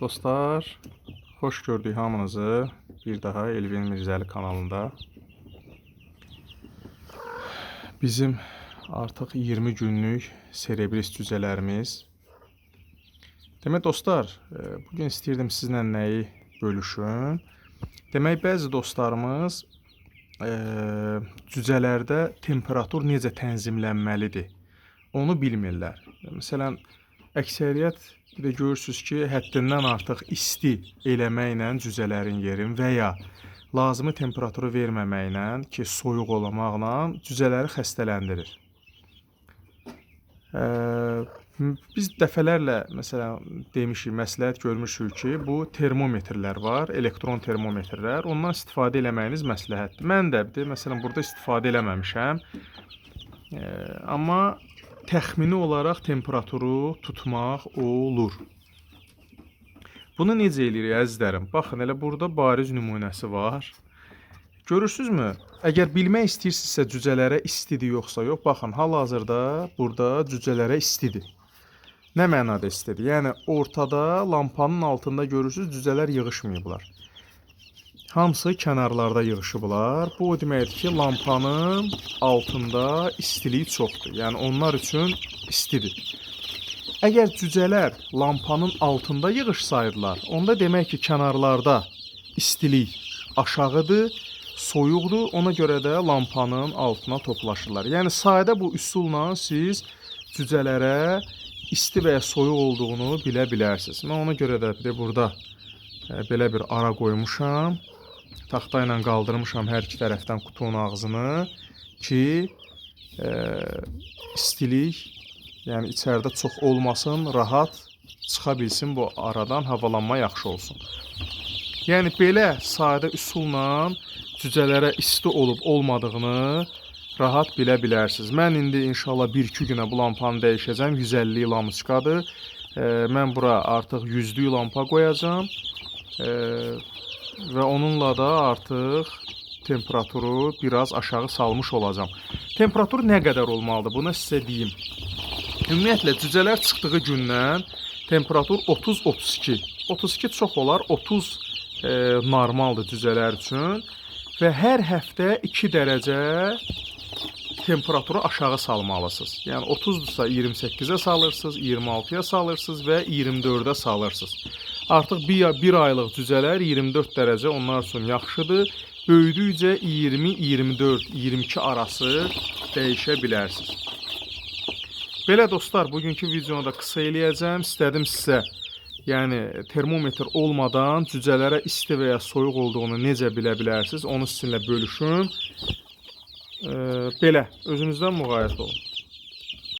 Dostlar, xoş gördük hamınızı bir daha Elvin Mirzəli kanalında. Bizim artıq 20 günlük serebris cücələrimiz. Demək dostlar, e, bu gün istəyirdim sizlə nəyi bölüşüm. Demək dostlarımız e, cücələrdə temperatur necə tənzimlənməlidir, onu bilmirlər. Məsələn, əksəriyyət bir də görürsüz ki, həddindən artıq isti eləməklə cücələrin yerin və ya lazımi temperaturu verməməklə ki, soyuq olmaqla cücələri xəstələndirir. Ə, biz dəfələrlə məsələn demişik, məsləhət görmüşük ki, bu termometrlər var, elektron termometrlər. Ondan istifadə eləməyiniz məsləhətdir. Mən də məsələn burada istifadə eləməmişəm. Ə, amma təxmini olaraq temperaturu tutmaq olur. Bunu necə eləyirik əzizlərim? Baxın, elə burada bariz nümunəsi var. Görürsüzmü? Əgər bilmək istəyirsinizsə cücələrə istidir yoxsa yox, baxın, hal-hazırda burada cücələrə istidir. Nə mənada istidir? Yəni ortada lampanın altında görürsüz cücələr yığışmayıblar. Hamısı kənarlarda yığışıblar. Bu o deməkdir ki, lampanın altında istilik çoxdur. Yəni onlar üçün istidir. Əgər cücələr lampanın altında yığışsaydılar, onda demək ki, kənarlarda istilik aşağıdır, soyuqdur. Ona görə də lampanın altına toplaşırlar. Yəni sadə bu üsulla siz cücələrə isti və ya soyuq olduğunu bilə bilərsiniz. Mən ona görə də bir burada e, belə bir ara qoymuşam. Taxta ilə qaldırmışam hər iki tərəfdən qutunun ağzını ki, e, istilik, yəni içəridə çox olmasın, rahat çıxa bilsin bu aradan, havalanma yaxşı olsun. Yəni belə sadə üsulla cücələrə isti olub olmadığını rahat bilə bilərsiniz. Mən indi inşallah 1-2 günə bu lampanı dəyişəcəm. 150 lampoçkadır. E, mən bura artıq 100-lük lampa qoyacağam. E, və onunla da artıq temperaturu biraz aşağı salmış olacağam. Temperatur nə qədər olmalıdır? Bunu sizə deyim. Ümumiyyətlə cücələr çıxdığı gündən temperatur 30-32. 32 çox olar, 30 e, normaldır cücələr üçün və hər həftə 2 dərəcə temperaturu aşağı salmalısınız. Yəni 30-dursa 28-ə salırsınız, 26-ya salırsınız və 24-ə salırsınız. Artıq bir, bir aylıq cücələr 24 dərəcə onlar üçün yaxşıdır. Böyüdükcə 20, 24, 22 arası dəyişə bilərsiniz. Belə dostlar, bugünkü videonu da qısa eləyəcəm. İstədim sizə yəni termometr olmadan cücələrə isti və ya soyuq olduğunu necə bilə bilərsiniz, onu sizinlə bölüşüm. Ee, belə, özünüzdən müğayət olun.